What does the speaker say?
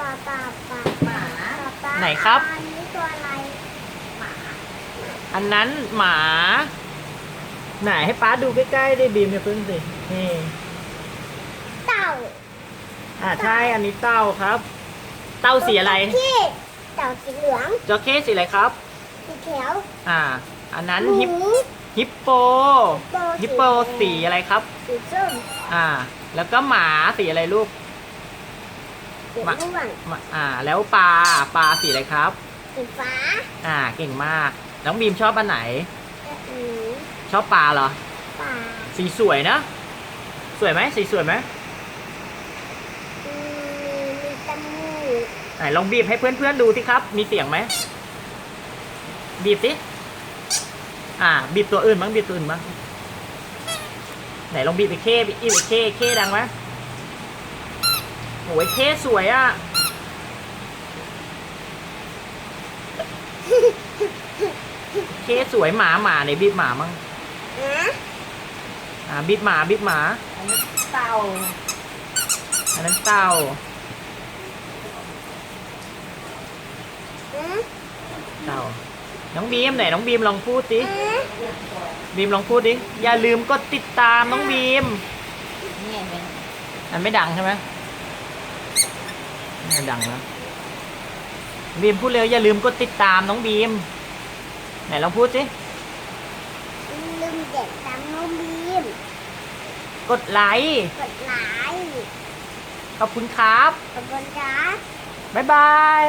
ปลาปลาปลาหมาปลาไหนครับ อันนี้ตัวอะไรหมาอันนั้นหมา ไหนให้ป้าดูใกล้ๆได้บีมอย่าเพิ่งสินี่เต่าอ่าใช่อันนี้เต้าครับ เต้าสีอะไรที่เต่าสีเหลืองจระเข้สีอะไรครับ สีเขียวอ่า อันนั้นหมูฮิปฮิปโปฮิปโปสีอะไรครับ สีส้มอ่า แล้วก็หมาสีอะไรลูก สีมาม่วงหมาอ่า แล้วปลาปลาสีอะไรครับ สีฟ้า อ่า เก่งมาก น้องบีมชอบอันไหนอืมชอบปลาเหรอ ปลา สีสวยนะ สวยไหมสีสวยไหมอืมมีจมูกไหนลองบีบให้เพื่อนๆดูสิครับ มีเสียงไหม บีบสิ อ่า บีบตัวอื่นบ้างบีบตัวอื่นบ้างไหนลองบีบไปเคบีบอีกเคเคดังไหม โอ้ยเคสวยอะ เคสวยหมาหมาไหนบีบหมามั่งนะอ่าบีบหมาบีบหมา อันนี้เต่าอันนั้นเต่าอืมเต่า น้องบีมไหนน้องบีมลองพูดสิ อืมบีมลองพูดดิ อย่าลืมกดติดตามน้องบีม นี่ไงเป็นอันไม่ดังใช่ไหม ไม่ดังนะบีมพูดเร็วอย่าลืมกดติดตามน้องบีม ไหนลองพูดสิลืมเด็กตามน้องบีม กดไลค์กดไลค์ขอบคุณครับ ขอบคุณครับบ๊ายบาย